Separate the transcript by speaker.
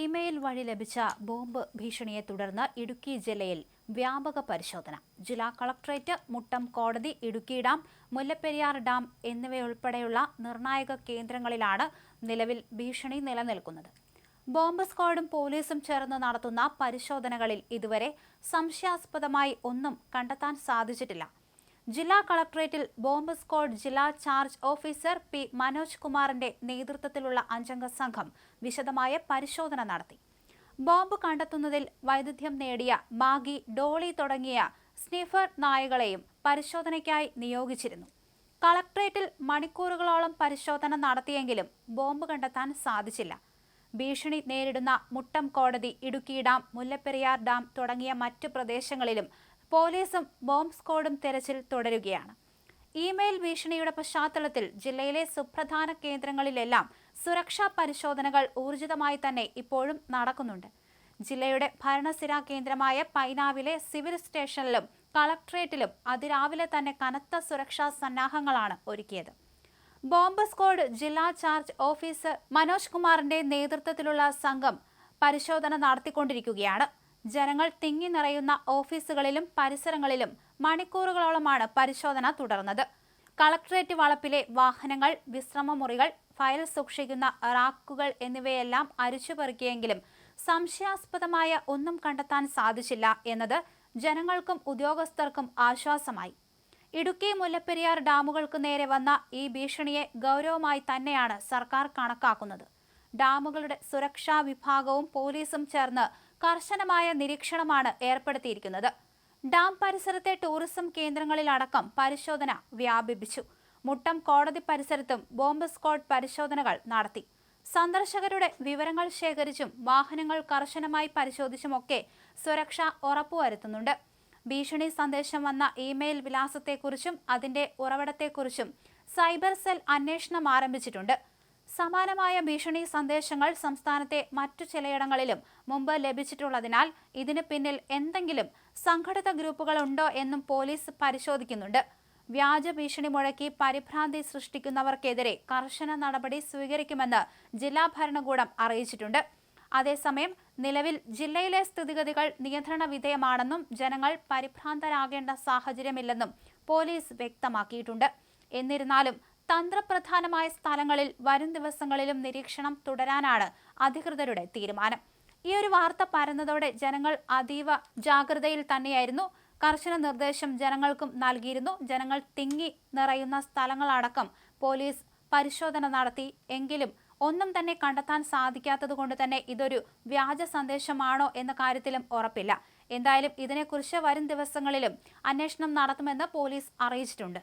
Speaker 1: Email വഴി ലഭിച്ച bomb ഭീഷണിയെ തുടർന്ന് ഇടുക്കി ജില്ലയിൽ വ്യാപക പരിശോധന. ജില്ലാ കളക്ടറേറ്റ് മുട്ടം കോടതി ഇടുക്കി ഡാം മുല്ലപ്പെരിയാർ ഡാം എന്നിവയുൾപ്പെടെയുള്ള നിർണായക കേന്ദ്രങ്ങളിലാണ് നിലവിൽ ഭീഷണി നിലനിൽക്കുന്നത്. ബോംബ് സ്ക്വാഡും പോലീസും ചേർന്ന് നടത്തുന്ന പരിശോധനകളിൽ ഇതുവരെ സംശയാസ്പദമായി ഒന്നും കണ്ടെത്താൻ സാധിച്ചിട്ടില്ല. ജില്ലാ കളക്ടറേറ്റിൽ ബോംബ് സ്ക്വാഡ് ജില്ലാ ചാർജ് ഓഫീസർ പി മനോജ് കുമാറിന്റെ നേതൃത്വത്തിലുള്ള അഞ്ചംഗ സംഘം വിശദമായ പരിശോധന നടത്തി. ബോംബ് കണ്ടെത്തുന്നതിൽ വൈദഗ്ധ്യം നേടിയ മാഗി ഡോളി തുടങ്ങിയ സ്നിഫർ നായകളെയും പരിശോധനയ്ക്കായി നിയോഗിച്ചിരുന്നു. കളക്ടറേറ്റിൽ മണിക്കൂറുകളോളം പരിശോധന നടത്തിയെങ്കിലും ബോംബ് കണ്ടെത്താൻ സാധിച്ചില്ല. ഭീഷണി നേരിടുന്ന മുട്ടം കോടതി ഇടുക്കി ഡാം മുല്ലപ്പെരിയാർ ഡാം തുടങ്ങിയ മറ്റു പ്രദേശങ്ങളിലും പോലീസും ബോംബ് സ്ക്വാഡും തെരച്ചിൽ തുടരുകയാണ്. ഇമെയിൽ ഭീഷണിയുടെ പശ്ചാത്തലത്തിൽ ജില്ലയിലെ സുപ്രധാന കേന്ദ്രങ്ങളിലെല്ലാം സുരക്ഷാ പരിശോധനകൾ ഊർജിതമായി തന്നെ ഇപ്പോഴും നടക്കുന്നുണ്ട്. ജില്ലയുടെ ഭരണസിരാ കേന്ദ്രമായ പൈനാവിലെ സിവിൽ സ്റ്റേഷനിലും കളക്ട്രേറ്റിലും അതിരാവിലെ തന്നെ കനത്ത സുരക്ഷാ സന്നാഹങ്ങളാണ് ഒരുക്കിയത്. ബോംബ് സ്ക്വാഡ് ജില്ലാ ചാർജ് ഓഫീസർ മനോജ് കുമാറിന്റെ നേതൃത്വത്തിലുള്ള സംഘം പരിശോധന നടത്തിക്കൊണ്ടിരിക്കുകയാണ്. ജനങ്ങൾ തിങ്ങി നിറയുന്ന ഓഫീസുകളിലും പരിസരങ്ങളിലും മണിക്കൂറുകളോളമാണ് പരിശോധന തുടർന്നത്. കളക്ടറേറ്റ് വളപ്പിലെ വാഹനങ്ങൾ വിശ്രമമുറികൾ ഫയൽ സൂക്ഷിക്കുന്ന റാക്കുകൾ എന്നിവയെല്ലാം അരിച്ചുപെറുക്കിയെങ്കിലും സംശയാസ്പദമായ ഒന്നും കണ്ടെത്താൻ സാധിച്ചില്ല എന്നത് ജനങ്ങൾക്കും ഉദ്യോഗസ്ഥർക്കും ആശ്വാസമായി. ഇടുക്കി മുല്ലപ്പെരിയാർ ഡാമുകൾക്ക് നേരെ വന്ന ഈ ഭീഷണിയെ ഗൗരവമായി തന്നെയാണ് സർക്കാർ കണക്കാക്കുന്നത്. ഡാമുകളുടെ സുരക്ഷാ വിഭാഗവും പോലീസും ചേർന്ന് കർശനമായ നിരീക്ഷണമാണ് ഏർപ്പെടുത്തിയിരിക്കുന്നത്. ഡാം പരിസരത്തെ ടൂറിസം കേന്ദ്രങ്ങളിലടക്കം പരിശോധന വ്യാപിപ്പിച്ചു. മുട്ടം കോടതി പരിസരത്തും ബോംബ് സ്ക്വാഡ് പരിശോധനകൾ നടത്തി. സന്ദർശകരുടെ വിവരങ്ങൾ ശേഖരിച്ചും വാഹനങ്ങൾ കർശനമായി പരിശോധിച്ചുമൊക്കെ സുരക്ഷ ഉറപ്പുവരുത്തുന്നുണ്ട്. ഭീഷണി സന്ദേശം വന്ന ഇമെയിൽ വിലാസത്തെക്കുറിച്ചും അതിന്റെ ഉറവിടത്തെക്കുറിച്ചും സൈബർ സെൽ അന്വേഷണം ആരംഭിച്ചിട്ടുണ്ട്. സമാനമായ ഭീഷണി സന്ദേശങ്ങൾ സംസ്ഥാനത്തെ മറ്റു ചിലയിടങ്ങളിലും മുമ്പ് ലഭിച്ചിട്ടുള്ളതിനാൽ ഇതിന് പിന്നിൽ എന്തെങ്കിലും സംഘടിത ഗ്രൂപ്പുകളുണ്ടോ എന്നും പോലീസ് പരിശോധിക്കുന്നുണ്ട്. വ്യാജ ഭീഷണി മുഴക്കി പരിഭ്രാന്തി സൃഷ്ടിക്കുന്നവർക്കെതിരെ കർശന നടപടി സ്വീകരിക്കുമെന്ന് ജില്ലാ ഭരണകൂടം അറിയിച്ചിട്ടുണ്ട്. അതേസമയം നിലവിൽ ജില്ലയിലെ സ്ഥിതിഗതികൾ നിയന്ത്രണ വിധേയമാണെന്നും ജനങ്ങൾ പരിഭ്രാന്തരാകേണ്ട സാഹചര്യമില്ലെന്നും പോലീസ് വ്യക്തമാക്കിയിട്ടുണ്ട്. എന്നിരുന്നാലും തന്ത്രപ്രധാനമായ സ്ഥലങ്ങളിൽ വരും ദിവസങ്ങളിലും നിരീക്ഷണം തുടരാനാണ് അധികൃതരുടെ തീരുമാനം. ഈ ഒരു വാർത്ത പരന്നതോടെ ജനങ്ങൾ അതീവ ജാഗ്രതയിൽ തന്നെയായിരുന്നു. കർശന നിർദ്ദേശം ജനങ്ങൾക്കും നൽകിയിരുന്നു. ജനങ്ങൾ തിങ്ങി നിറയുന്ന സ്ഥലങ്ങളടക്കം പോലീസ് പരിശോധന നടത്തി. എങ്കിലും ഒന്നും തന്നെ കണ്ടെത്താൻ സാധിക്കാത്തത് കൊണ്ട് തന്നെ ഇതൊരു വ്യാജ സന്ദേശമാണോ എന്ന കാര്യത്തിലും ഉറപ്പില്ല. എന്തായാലും ഇതിനെക്കുറിച്ച് വരും ദിവസങ്ങളിലും അന്വേഷണം നടത്തുമെന്ന് പോലീസ് അറിയിച്ചിട്ടുണ്ട്.